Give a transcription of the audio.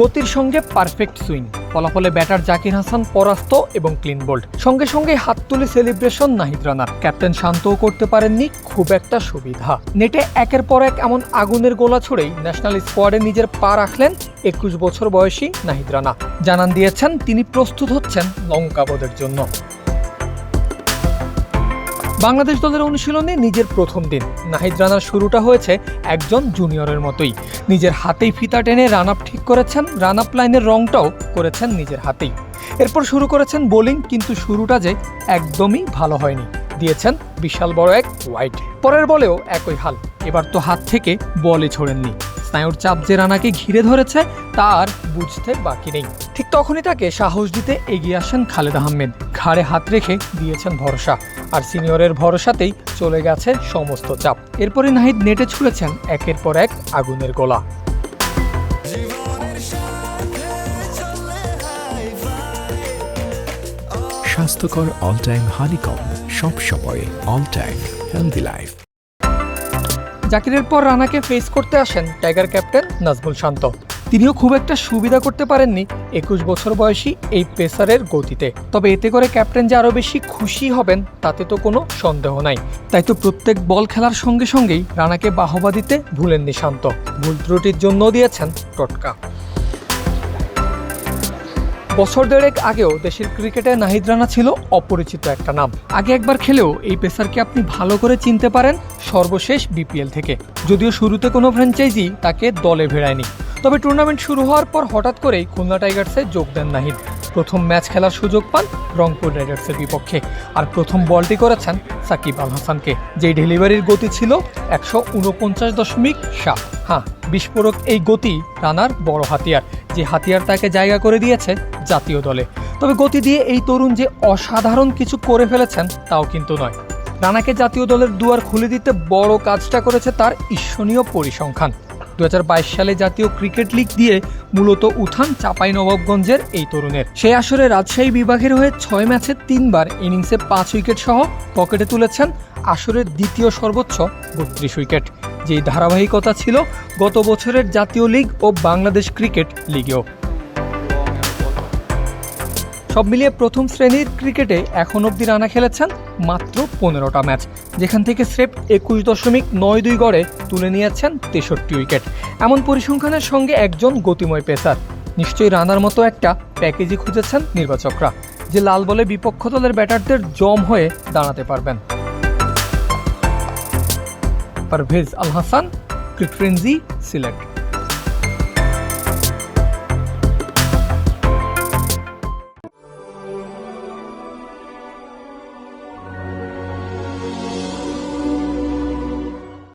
গতির সঙ্গে perfect swing ফলাফলে ব্যাটার জাকির হাসান পরাস্ত এবং ক্লিন বোল্ড সঙ্গে সঙ্গে হাত তুলে সেলিব্রেশন নাহিদ রানার। ক্যাপ্টেন শান্তও করতে পারেননি, খুব একটা সুবিধা। নেটে একের পর এক এমন আগুনের গোলা ছুড়েই ন্যাশনাল স্কোয়াডে নিজের পা রাখলেন একুশ বছর বয়সী নাহিদ রানা। জানান দিয়েছেন, তিনি প্রস্তুত হচ্ছেন লঙ্কাবদের জন্য। বাংলাদেশ দলের অনুশীলনে নিজের প্রথম দিন। নাহিদ রানার শুরুটা হয়েছে একজন জুনিয়রের মতোই। নিজের হাতেই ফিতা টেনে রান আপ ঠিক করেছেন রান আপ লাইনের রংটাও করেছেন নিজের হাতেই। এরপর শুরু করেছেন বোলিং কিন্তু শুরুটা যে একদমই ভালো হয়নি, দিয়েছেন বিশাল বড় এক ওয়াইড পরের বলেও একই হাল, এবার তো হাত থেকে বলে ছোড়েননি। স্নায়ুর চাপ যে রানাকে ঘিরে ধরেছে, তার বুঝতে বাকি নেই। ঠিক তখনই তাকে সাহস দিতে এগিয়ে আসেন খালেদ আহমেদ। ঘাড়ে হাত রেখে দিয়েছেন ভরসা, আর সিনিয়রের ভরসাতেই চলে গেছে সমস্ত চাপ। এরপরে নাহিদ নেটে ছুঁড়েছেন একের পর এক আগুনের গোলা। স্বাস্থ্যকর অল টাইম হানিকম সব সময় অল টাইম হেলদি লাইফ জাকিরের পর রানাকে ফেস করতে আসেন টাইগার ক্যাপ্টেন নাজমুল শান্ত। তিনিও খুব একটা সুবিধা করতে পারেননি একুশ বছর বয়সী এই পেসারের গতিতে। তবে এতে করে ক্যাপ্টেন যে আরও বেশি খুশি হবেন, তাতে তো কোনো সন্দেহ নাই। তাই তো প্রত্যেক বল খেলার সঙ্গে সঙ্গেই রানাকে বাহবা দিতে ভুলেননি শান্ত। ভুল ত্রুটির জন্য দিয়েছেন টটকা। বছর দেড়েক আগেও দেশের ক্রিকেটে নাহিদ রানা ছিল অপরিচিত একটা নাম। আগে একবার খেলেও এই পেসারকে আপনি ভালো করে চিনতে পারেন সর্বশেষ বিপিএল থেকে। যদিও শুরুতে কোনো ফ্র্যাঞ্চাইজি তাকে দলে ভেড়ায়নি। তবে টুর্নামেন্ট শুরু হওয়ার পর হঠাৎ করেই খুলনা টাইগার্সে যোগ দেন নাহিদ। প্রথম ম্যাচ খেলার সুযোগ পান রংপুর রাইডার্সের বিপক্ষে। আর প্রথম বলটি করেছেন সাকিব আল হাসানকে, যেই ডেলিভারির গতি ছিল একশো উনপঞ্চাশ দশমিক সাত। হ্যাঁ বিস্ফোরক এই গতি রানার বড় হাতিয়ার, যে হাতিয়ার তাকে জায়গা করে দিয়েছে জাতীয় দলে। তবে গতি দিয়ে এই তরুণ যে অসাধারণ কিছু করে ফেলেছেন, তাও কিন্তু নয়। রানাকে জাতীয় দলের দুয়ার খুলে দিতে বড় কাজটা করেছে তার ঈর্ষণীয় পরিসংখ্যান। দুই হাজার বাইশ সালে জাতীয় ক্রিকেট লিগ দিয়ে মূলত উঠান চাপাই নবাবগঞ্জের এই তরুণের। সেই আসরে রাজশাহী বিভাগের হয়ে ছয় ম্যাচে তিনবার ইনিংসে পাঁচ উইকেট সহ পকেটে তুলেছেন আসরের দ্বিতীয় সর্বোচ্চ বত্রিশ উইকেট। যেই ধারাবাহিকতা ছিল গত বছরের জাতীয় লিগ ও বাংলাদেশ ক্রিকেট লিগেও। সব মিলিয়ে প্রথম শ্রেণির ক্রিকেটে এখন অবধি রানা খেলেছেন মাত্র পনেরোটা ম্যাচ, যেখান থেকে স্রেফ একুশ দশমিক নয় দুই গড়ে তুলে নিয়েছেন তেষট্টি উইকেট। এমন পরিসংখ্যানের সঙ্গে একজন গতিময় পেসার। নিশ্চয়ই রানার মতো একটা প্যাকেজই খুঁজেছেন নির্বাচকরা, যে লাল বলে বিপক্ষ দলের ব্যাটারদের জম হয়ে দাঁড়াতে পারবেন। পারভেজ আল হাসান ক্রিকফ্রেন্সি সিলেট